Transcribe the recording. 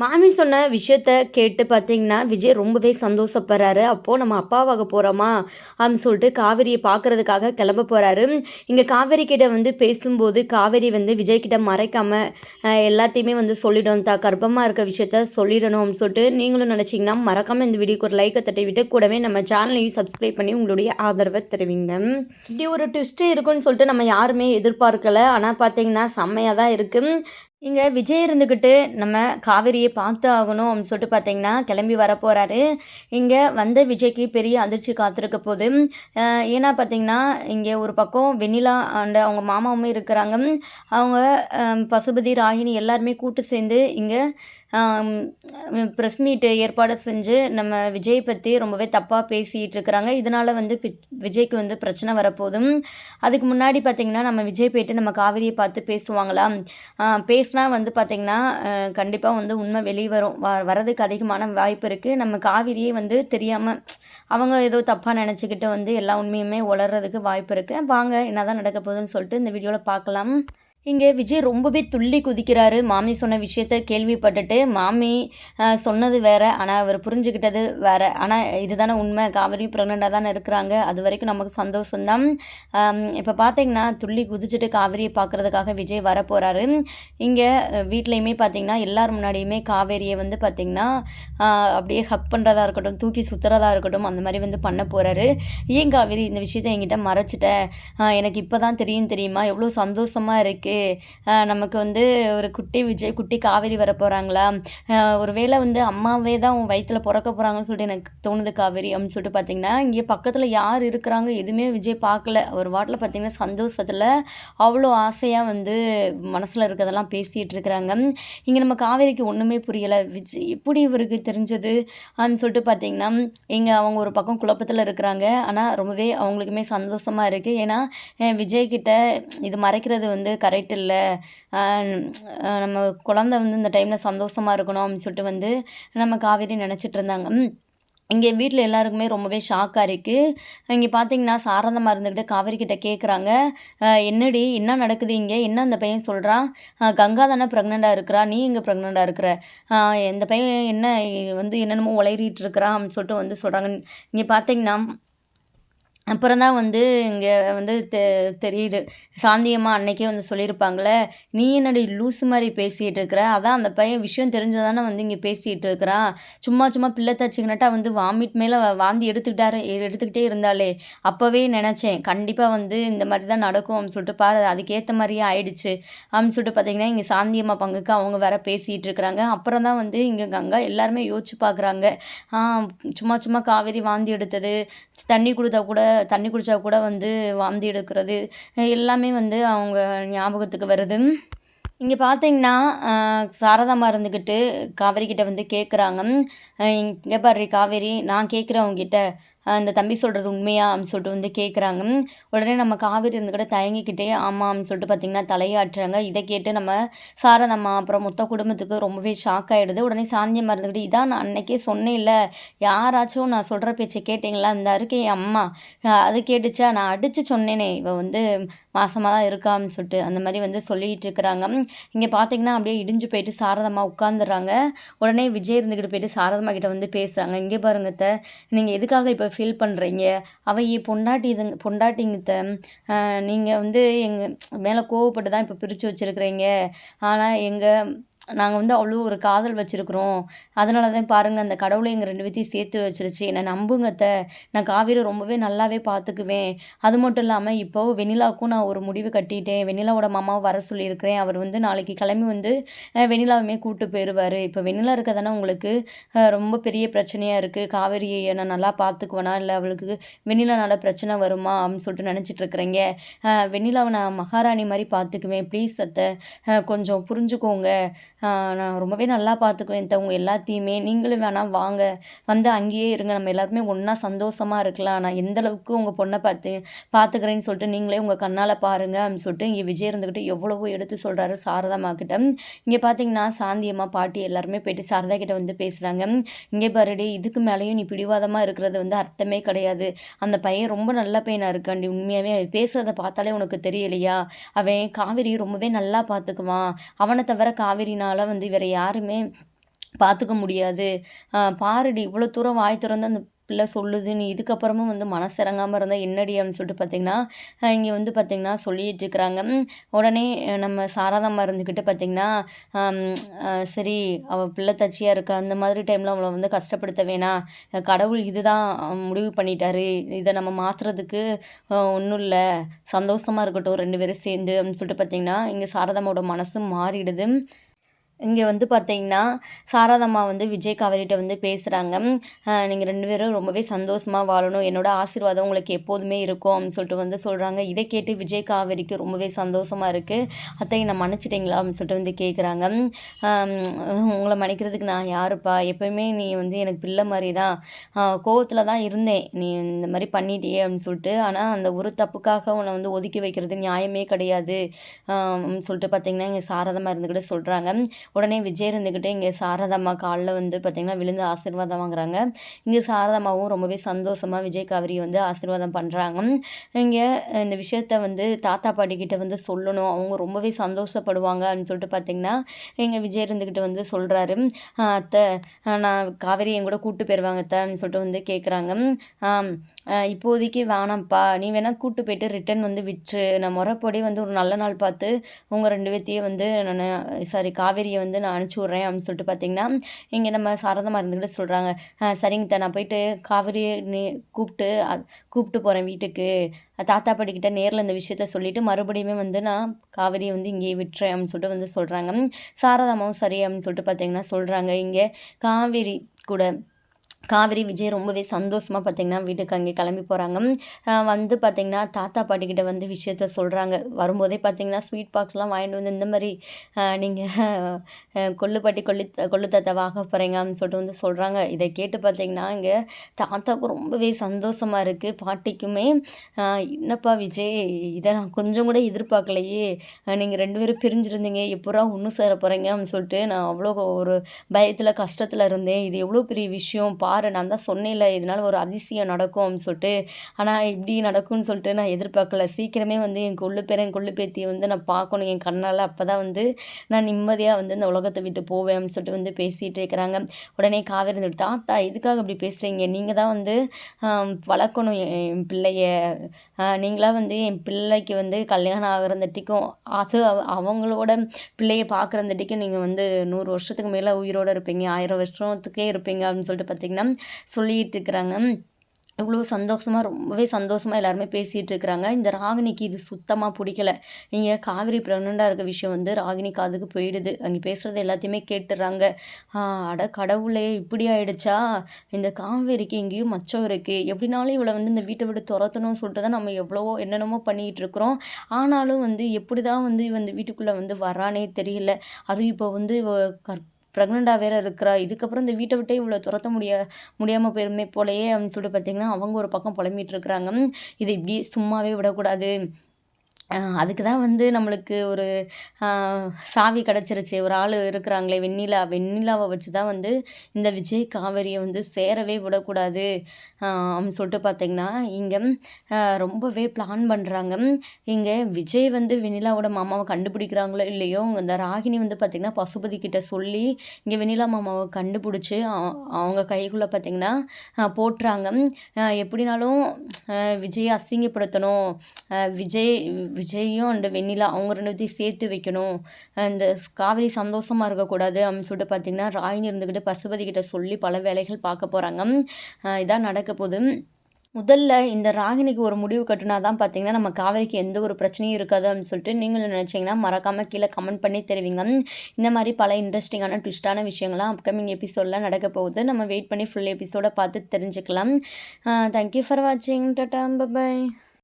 மாமி சொன்ன விஷயத்த கேட்டு பார்த்தீங்கன்னா, விஜய் ரொம்பவே சந்தோஷப்படுறாரு. அப்போது நம்ம அப்பாவாக போகிறோமா அப்படின்னு சொல்லிட்டு காவேரியை பார்க்கறதுக்காக கிளம்ப போகிறாரு இங்கே காவேரி கிட்ட வந்து பேசும்போது, காவேரி வந்து விஜய் கிட்ட எல்லாத்தையுமே வந்து சொல்லிடும். தா கர்ப்பமாக இருக்க விஷயத்த சொல்லிடணும் அப்படின்னு சொல்லிட்டு நீங்களும் நினச்சிங்கன்னா மறக்காமல் இந்த வீடியோக்கு ஒரு லைக்கை தட்டி விட்டு, கூடவே நம்ம சேனலையும் சப்ஸ்கிரைப் பண்ணி உங்களுடைய ஆதரவை தருவீங்க. இப்படி ஒரு ட்விஸ்ட்டு இருக்குன்னு சொல்லிட்டு நம்ம யாருமே எதிர்பார்க்கலை. ஆனால் பார்த்தீங்கன்னா, செம்மையாக தான் இருக்குது இங்கே விஜய் இருந்துக்கிட்டு, நம்ம காவேரியை பார்த்து ஆகணும் அப்படின்னு சொல்லிட்டு பார்த்தீங்கன்னா, கிளம்பி வரப்போகிறாரு இங்கே வந்த விஜய்க்கு பெரிய அதிர்ச்சி காத்திருக்க போது. ஏன்னா பார்த்தீங்கன்னா, இங்கே ஒரு பக்கம் வெண்ணிலா அண்ட் அவங்க மாமாவுமே இருக்கிறாங்க. அவங்க பசுபதி, ராகினி எல்லாருமே கூட்டு சேர்ந்து இங்கே ப்ரெஸ் மீட் ஏற்பாடு செஞ்சு, நம்ம விஜய் பற்றி ரொம்பவே தப்பாக பேசிகிட்டு இருக்கிறாங்க. இதனால் வந்து விஜய்க்கு வந்து பிரச்சனை வரப்போதும் அதுக்கு முன்னாடி பார்த்திங்கன்னா நம்ம விஜய் போயிட்டு நம்ம காவிரியை பார்த்து பேசுவாங்களாம். பேசினா வந்து பார்த்திங்கன்னா கண்டிப்பாக வந்து உண்மை வெளியே வரும். வ வரதுக்கு அதிகமான வாய்ப்பு இருக்குது நம்ம காவிரியே வந்து தெரியாமல் அவங்க ஏதோ தப்பாக நினச்சிக்கிட்டு வந்து எல்லா உண்மையுமே உளர்றதுக்கு வாய்ப்பு இருக்குது வாங்க என்னதான் நடக்க போகுதுன்னு சொல்லிட்டு இந்த வீடியோவில் பார்க்கலாம். இங்கே விஜய் ரொம்பவே துள்ளி குதிக்கிறாரு. மாமி சொன்ன விஷயத்த கேள்விப்பட்டுட்டு, மாமி சொன்னது வேற. ஆனால் அவர் புரிஞ்சுக்கிட்டது வேற. ஆனால் இதுதானே உண்மை. காவேரி பிரெக்னென்ட்டா தானே இருக்கிறாங்க. அது வரைக்கும் நமக்கு சந்தோஷம்தான் இப்போ பார்த்தீங்கன்னா, துள்ளி குதிச்சுட்டு காவேரியை பார்க்கறதுக்காக விஜய் வரப்போகிறாரு இங்கே வீட்லயுமே பார்த்தீங்கன்னா, எல்லார் முன்னாடியுமே காவேரியை வந்து பார்த்தீங்கன்னா, அப்படியே ஹக் பண்ணுறதா இருக்கட்டும், தூக்கி சுற்றுறதா இருக்கட்டும், அந்த மாதிரி வந்து பண்ண போகிறாரு "ஏன் காவேரி இந்த விஷயத்த என்கிட்ட மறைச்சிட்ட? எனக்கு இப்போ தான் தெரியும் தெரியுமா? எவ்வளோ சந்தோஷமாக இருக்குது அ நமக்கு வந்து ஒரு குட்டி விஜய், குட்டி காவேரி வர போகிறாங்களா ஒரு வேளை வந்து அம்மாவே தான் உன் வயிற்றுல பிறக்க போகிறாங்கன்னு சொல்லிட்டு எனக்கு தோணுது காவேரி." அப்படின்னு சொல்லிட்டு பார்த்தீங்கன்னா, இங்கே பக்கத்தில் யார் இருக்கிறாங்க எதுவுமே விஜய் பார்க்கல. அவர் வாட்டில் பார்த்தீங்கன்னா, சந்தோஷத்தில் அவ்வளோ ஆசையாக வந்து மனசில் இருக்கிறதெல்லாம் பேசிகிட்டு இருக்கிறாங்க. இங்கே நம்ம காவேரிக்கு ஒன்றுமே புரியலை விஜய் எப்படி இவருக்கு தெரிஞ்சது? அப்படின்னு சொல்லிட்டு பார்த்தீங்கன்னா, இங்கே அவங்க ஒரு பக்கம் குழப்பத்தில் இருக்கிறாங்க. ஆனால் ரொம்பவே அவங்களுக்குமே சந்தோஷமாக இருக்குது ஏன்னா, விஜய்கிட்ட விஜய் இது மறைக்கிறது வந்து கரெக்ட் இல்ல. இல்லை நம்ம குழந்தை வந்து இந்த டைமில் சந்தோஷமாக இருக்கணும் அப்படின்னு சொல்லிட்டு வந்து நம்ம காவேரி நினச்சிட்டு இருந்தாங்க. இங்கே வீட்டில் எல்லாருக்குமே ரொம்பவே ஷாக்காக இருக்குது இங்கே பார்த்தீங்கன்னா, சாரதமாக இருந்துக்கிட்டு காவேரி கிட்டே கேட்குறாங்க, என்னடி என்ன நடக்குது இங்கே என்ன அந்த பையன் சொல்கிறான் கங்கா தானே ப்ரெக்னெண்ட்டாக இருக்கிறா. நீ இங்கே ப்ரெக்னெண்ட்டாக இருக்கிற? இந்த பையன் என்ன வந்து என்னென்னமோ உளறிட்டு இருக்கிறான்." அப்படின்னு சொல்லிட்டு வந்து சொல்கிறாங்க இங்கே பார்த்தீங்கன்னா அப்புறம் தான் வந்து இங்கே வந்து தெ தெரியுது. சாந்தியம்மா அன்னைக்கே வந்து சொல்லியிருப்பாங்களே "நீ என்னடி லூசு மாதிரி பேசிகிட்டு இருக்கிற? அதான் அந்த பையன் விஷயம் தெரிஞ்சதானே வந்து இங்கே பேசிகிட்டு இருக்கிறான். சும்மா சும்மா பிள்ளை தச்சுக்கினட்டா வந்து வாமிட் மேலே வாந்தி எடுத்துக்கிட்டாரு எடுத்துக்கிட்டே இருந்தாலே அப்போவே நினச்சேன், கண்டிப்பாக வந்து இந்த மாதிரி தான் நடக்கும் அப்படின்னு சொல்லிட்டு பாரு அதுக்கேற்ற மாதிரியே ஆயிடுச்சு." அப்படின்னு சொல்லிட்டு பார்த்தீங்கன்னா, இங்கே சாந்தியம்மா பங்குக்கு அவங்க வேற பேசிகிட்டு இருக்கிறாங்க. அப்புறம் தான் வந்து இங்கே கங்கா எல்லாருமே யோசிச்சு பார்க்குறாங்க. சும்மா சும்மா காவேரி வாந்தி எடுத்தது, தண்ணி கொடுத்தா கூட தண்ணி குடித்தா கூட வந்து வாந்தி எடுக்கிறது, எல்லாமே வந்து அவங்க ஞாபகத்துக்கு வருது. இங்கே பார்த்தீங்கன்னா, சாரதாமா இருந்துக்கிட்டு காவேரி கிட்ட வந்து கேட்குறாங்க, "அ பாரு காவேரி, நான் கேட்குறேன் உன்கிட்ட, இந்த தம்பி சொல்கிறது உண்மையா?" அப்படின்னு சொல்லிட்டு வந்து கேட்குறாங்க. உடனே நம்ம காவேரி இருந்துகிட்டு தயங்கிக்கிட்டே, ஆமாம் அப்படின்னு சொல்லிட்டு பார்த்தீங்கன்னா தலையாட்டுறாங்க. இதை கேட்டு நம்ம சாரதம்மா அப்புறம் மொத்த குடும்பத்துக்கு ரொம்பவே ஷாக் ஆகிடுது உடனே சாந்தியம்மா இருந்துக்கிட்டு "இதான் நான் அன்னைக்கே சொன்னேன்ல, யாராச்சும் நான் சொல்கிற பேச்சை கேட்டிங்களா இந்த இருக்கே என் அம்மா, அது கேட்டுச்சா? நான் அடித்து சொன்னேனே, இவள் வந்து மாசமாக தான் இருக்கான்னு சொல்லிட்டு அந்த மாதிரி வந்து சொல்லிகிட்டு இருக்கிறாங்க. இங்கே பார்த்தீங்கன்னா, அப்படியே இடிஞ்சு போயிட்டு சாரதம்மா உட்காந்துடுறாங்க உடனே விஜய் இருந்துக்கிட்டு போயிட்டு சாரதம்மா கிட்ட வந்து பேசுகிறாங்க இங்கே பாருங்க நீங்கள் எதுக்காக இப்போ ஃபீல் பண்ணுறீங்க அவ என் பொண்டாட்டி இதுங் பொண்டாட்டிங்க அத்த. வந்து எங்கள் மேலே கோவப்பட்டு தான் இப்போ பிரித்து வச்சுருக்குறீங்க ஆனால் எங்கள் நாங்கள் வந்து அவ்வளோ ஒரு காதல் வச்சுருக்குறோம் அதனால தான் பாருங்கள் அந்த கடவுளை எங்கள் ரெண்டு பேத்தையும் சேர்த்து வச்சிருச்சு. என்ன நம்புங்க அத்தை நான் காவேரிய ரொம்பவே நல்லாவே பார்த்துக்குவேன். அது மட்டும் இல்லாமல் இப்போ வெண்ணிலாவுக்கும் நான் ஒரு முடிவு கட்டிட்டேன். வெண்ணிலாவோட மாமாவை வர சொல்லியிருக்கிறேன். அவர் வந்து நாளைக்கு கிளம்பி வந்து அ கூப்பிட்டு போயிடுவார் இப்போ வெண்ணிலா இருக்க தானே உங்களுக்கு ரொம்ப பெரிய பிரச்சனையாக இருக்குது காவேரிய நான் நல்லா பார்த்துக்குவேனா? இல்லை அவளுக்கு வெண்ணிலானால பிரச்சனை வருமா? அப்படின்னு சொல்லிட்டு நினச்சிட்டு இருக்கிறீங்க. நான் மகாராணி மாதிரி பார்த்துக்குவேன். ப்ளீஸ் அத்தை கொஞ்சம் புரிஞ்சுக்கோங்க. நான் ரொம்பவே நல்லா பார்த்துக்குவேன் அத்த எல்லாத்தையுமே. நீங்களும் வேணால் வாங்க. வந்து அங்கேயே இருங்க. நம்ம எல்லாருமே ஒன்றா சந்தோஷமாக இருக்கலாம். நான் எந்த அளவுக்கு பொண்ணை பார்த்து பார்த்துக்கிறேன்னு சொல்லிட்டு நீங்களே உங்கள் கண்ணால் பாருங்க." அப்படின்னு சொல்லிட்டு இங்கே விஜய் இருந்துக்கிட்டு எவ்வளவோ எடுத்து சொல்கிறாரு சாரதாம்மா கிட்ட. இங்கே பார்த்தீங்கன்னா, சாந்தியம்மா, பாட்டி எல்லாருமே போயிட்டு சாரதா கிட்ட வந்து பேசுகிறாங்க இங்கே பாருடி, இதுக்கு மேலேயும் நீ பிடிவாதமாக இருக்கிறது வந்து அர்த்தமே கிடையாது. அந்த பையன் ரொம்ப நல்ல பையனாக இருக்காண்டி உண்மையாகவே பேசுகிறத பார்த்தாலே உனக்கு தெரியலையா? அவன் காவேரிய ரொம்பவே நல்லா பார்த்துக்குவான். அவனை தவிர அதனால் வந்து வேறு யாருமே பார்த்துக்க முடியாது. பாருடி இவ்வளோ தூரம் வாய் திறந்து அந்த பிள்ளை சொல்லுது. நீ இதுக்கப்புறமும் வந்து மனசு இறங்காமல் இருந்தால் என்னடி அப்படின்னு சொல்லிட்டு பார்த்தீங்கன்னா இங்கே வந்து பார்த்திங்கன்னா சொல்லிட்டு இருக்கிறாங்க. உடனே நம்ம சாராதம்மா இருந்துக்கிட்டு பார்த்திங்கன்னா சரி அவள் பிள்ளை தச்சியாக இருக்கா? அந்த மாதிரி டைமில் அவளை வந்து கஷ்டப்படுத்த வேணாம். கடவுள் இதுதான் முடிவு பண்ணிட்டாரு. இதை நம்ம மாற்றுறதுக்கு ஒன்றும் இல்லை. சந்தோஷமாக இருக்கட்டும் ரெண்டு பேரும் சேர்ந்து அப்படின்னு சொல்லிட்டு பார்த்திங்கன்னா இங்கே சாரதாம்மாவோட மனசு மாறிடுது. இங்கே வந்து பார்த்தீங்கன்னா சாரதாம்மா வந்து விஜய் காவேரிகிட்ட வந்து பேசுகிறாங்க நீங்கள் ரெண்டு பேரும் ரொம்பவே சந்தோஷமாக வாழணும். என்னோடய ஆசீர்வாதம் உங்களுக்கு எப்போதுமே இருக்கும் அப்படின்னு சொல்லிட்டு வந்து சொல்கிறாங்க இதை கேட்டு விஜய் காவேரிக்கு ரொம்பவே சந்தோஷமாக இருக்குது அத்தை என்னை மன்னிச்சிட்டிங்களா அப்படின்னு சொல்லிட்டு வந்து கேட்குறாங்க உங்களை மன்னிக்கிறதுக்கு நான் யாருப்பா? எப்போயுமே நீ வந்து எனக்கு பிள்ளை மாதிரி தான் கோவத்தில் தான் இருந்தேன். நீ இந்த மாதிரி பண்ணிட்டியே அப்படின்னு சொல்லிட்டு. ஆனால் அந்த ஒரு தப்புக்காக உன்னை வந்து ஒதுக்கி வைக்கிறது நியாயமே கிடையாது. சொல்லிட்டு பார்த்தீங்கன்னா இங்கே சாரதமாக இருந்துக்கிட்டு சொல்கிறாங்க உடனே விஜய் இருந்துக்கிட்டு இங்கே சாரதாம்மா காலில் வந்து பார்த்திங்கன்னா விழுந்து ஆசீர்வாதம் வாங்குறாங்க. இங்கே சாரதாம்மாவும் ரொம்பவே சந்தோஷமாக விஜய் காவிரி வந்து ஆசீர்வாதம் பண்ணுறாங்க இங்கே இந்த விஷயத்த வந்து தாத்தா பாட்டிக்கிட்ட வந்து சொல்லணும். அவங்க ரொம்பவே சந்தோஷப்படுவாங்க அப்படின்னு சொல்லிட்டு பார்த்திங்கன்னா எங்கள் விஜய் இருந்துக்கிட்டு வந்து சொல்கிறாரு அத்தை நான் காவேரி என் கூட கூப்பிட்டு போயிடுவாங்க அத்தைன்னு சொல்லிட்டு வந்து கேட்குறாங்க இப்போதைக்கு வேணாம்ப்பா. நீ வேணால் கூப்பிட்டு போயிட்டு ரிட்டன் வந்து விட்டுரு. நான் முறைப்படி வந்து ஒரு நல்ல நாள் பார்த்து உங்கள் ரெண்டு பேர்த்தையும் வந்து நான் சாரி காவேரியை வந்து நான் அனுப்பிச்சி விட்றேன் அப்படின்னு சொல்லிட்டு பார்த்தீங்கன்னா இங்கே நம்ம சாரதமாக இருந்துக்கிட்டு சொல்கிறாங்க சரிங்க நான் போயிட்டு காவிரி நீ கூப்பிட்டு கூப்பிட்டு போகிறேன் வீட்டுக்கு. தாத்தா படிக்கிட்ட நேரில் இந்த விஷயத்த சொல்லிவிட்டு மறுபடியுமே வந்து நான் காவிரியை வந்து இங்கேயே விட்டுறேன் அப்படின்னு சொல்லிட்டு வந்து சொல்கிறாங்க சாரதாமாவும் சரி அப்படின்னு சொல்லிட்டு பார்த்தீங்கன்னா சொல்கிறாங்க இங்கே காவேரி கூட காவிரி விஜய் ரொம்பவே சந்தோஷமாக பார்த்திங்கன்னா வீட்டுக்கு அங்கே கிளம்பி போகிறாங்க வந்து பார்த்திங்கன்னா தாத்தா பாட்டிக்கிட்ட வந்து விஷயத்த சொல்கிறாங்க வரும்போதே பார்த்திங்கன்னா ஸ்வீட் பாக்ஸ்லாம் வாங்கிட்டு வந்து இந்த மாதிரி நீங்கள் கொள்ளுப்பாட்டி கொல்லி கொள்ளு தாத்தா வாங்க போகிறீங்க அப்படின்னு சொல்லிட்டு வந்து சொல்கிறாங்க இதை கேட்டு பார்த்திங்கன்னா இங்கே தாத்தாவுக்கு ரொம்பவே சந்தோஷமாக இருக்குது பாட்டிக்குமே என்னப்பா விஜய் இதை நான் கொஞ்சம் கூட எதிர்பார்க்கலையே. நீங்கள் ரெண்டு பேரும் பிரிஞ்சிருந்தீங்க. எப்போரா ஒன்று சேர போகிறீங்க அப்படின்னு சொல்லிட்டு நான் அவ்வளோ ஒரு பயத்தில் கஷ்டத்தில் இருந்தேன். இது எவ்வளோ பெரிய விஷயம்? பா பாரு நான் தான் சொன்னேன்ல இதனால் ஒரு அதிசயம் நடக்கும் அப்படின்னு சொல்லிட்டு. ஆனால் இப்படி நடக்கும்னு சொல்லிட்டு நான் எதிர்பார்க்கல. சீக்கிரமே வந்து என் கொள்ளு பேர் என் கொள்ளு பேத்தியை வந்து நான் பார்க்கணும். என் கண்ணால் அப்போ தான் வந்து நான் நிம்மதியாக வந்து இந்த உலகத்தை விட்டு போவேன் அப்படின்னு சொல்லிட்டு வந்து பேசிகிட்டு இருக்கிறாங்க. உடனே காவேரி இருந்துட்டு தாத்தா இதுக்காக அப்படி பேசுகிறீங்க நீங்கள் தான் வந்து வளர்க்கணும் என் பிள்ளைய. நீங்களாக வந்து என் பிள்ளைக்கு வந்து கல்யாணம் ஆகிறந்தட்டிக்கும் அது அவங்களோட பிள்ளையை பார்க்குறந்தட்டிக்கும் நீங்கள் வந்து நூறு வருஷத்துக்கு மேலே உயிரோடு இருப்பீங்க. ஆயிரம் வருஷத்துக்கே இருப்பீங்க. அப்படின்னு சொல்லிட்டு பார்த்தீங்கன்னா சொல்லிகிட்டு இருக்கிறாங்க இவ்வளோ சந்தோஷமாக ரொம்பவே சந்தோஷமாக எல்லாருமே பேசிகிட்டு இருக்கிறாங்க இந்த ராகினிக்கு இது சுத்தமாக பிடிக்கல. நீங்கள் காவிரி ப்ரெக்னெண்ட்டாக இருக்க விஷயம் வந்து ராகினி காதுக்கு போயிடுது. அங்கே பேசுகிறது எல்லாத்தையுமே கேட்டுடுறாங்க. அட கடவுளே இப்படி ஆயிடுச்சா? இந்த காவேரிக்கு எங்கேயும் மச்சம் இருக்குது எப்படினாலும் இவளை வந்து இந்த வீட்டை விட்டு துரத்தணும்னு சொல்லிட்டு தான் நம்ம எவ்வளவோ என்னென்னமோ பண்ணிகிட்டு இருக்கிறோம் ஆனாலும் வந்து எப்படி தான் வந்து இந்த வீட்டுக்குள்ளே வந்து வரானே தெரியல. அதுவும் இப்போ வந்து கற் ப்ரெக்னெண்ட்டாக வேறு இருக்கிறா. இதுக்கப்புறம் இந்த வீட்டை விட்டே இவ்வளோ துரத்த முடிய முடியாமல் போயிருமே போலையே அப்படின்னு சொல்லிட்டு பார்த்தீங்கன்னா அவங்க ஒரு பக்கம் புலம்பிகிட்டு இருக்கிறாங்க. இதை இப்படி சும்மாவே விடக்கூடாது. அதுக்கு தான் வந்து நம்மளுக்கு ஒரு சாவி கிடச்சிருச்சு. ஒரு ஆள் இருக்கிறாங்களே வெண்ணிலா வெண்ணிலாவை வச்சு தான் வந்து இந்த விஜய் காவேரியை வந்து சேரவே விடக்கூடாது. அப்படின்னு சொல்லிட்டு பார்த்திங்கன்னா இங்கே ரொம்பவே பிளான் பண்ணுறாங்க இங்கே விஜய் வந்து வெண்ணிலாவோட மாமாவை கண்டுபிடிக்கிறாங்களோ இல்லையோ இந்த ராகினி வந்து பார்த்திங்கன்னா பசுபதி கிட்ட சொல்லி இங்கே வெண்ணிலா மாமாவை கண்டுபிடிச்சி அவங்க கைக்குள்ளே பார்த்திங்கன்னா போட்டுறாங்க எப்படினாலும் விஜயை அசிங்கப்படுத்தணும். விஜய் விஜயும் அண்டு வெண்ணிலா அவங்க ரெண்டு பேர்த்தையும் சேர்த்து வைக்கணும். இந்த காவிரி சந்தோஷமாக இருக்கக்கூடாது அப்படின்னு சொல்லிட்டு பார்த்தீங்கன்னா ராயினி இருந்துக்கிட்டு பசுபதி கிட்ட சொல்லி பல வேலைகள் பார்க்க போகிறாங்க இதான் நடக்க போகுது. முதல்ல இந்த ராகினிக்கு ஒரு முடிவு கட்டுனா தான் பார்த்தீங்கன்னா நம்ம காவிரிக்கு எந்த ஒரு பிரச்சனையும் இருக்காது அப்படின்னு சொல்லிட்டு நீங்களும் நினச்சிங்கன்னா மறக்காமல் கீழே கமெண்ட் பண்ணி தெரிவிங்க. இந்த மாதிரி பல இன்ட்ரெஸ்டிங்கான ட்விஸ்டான விஷயங்கள்லாம் அப்கமிங் எபிசோடெலாம் நடக்க போகுது. நம்ம வெயிட் பண்ணி ஃபுல் எபிசோடை பார்த்து தெரிஞ்சுக்கலாம். தேங்க்யூ ஃபார் வாட்சிங் டட்டா பபாய்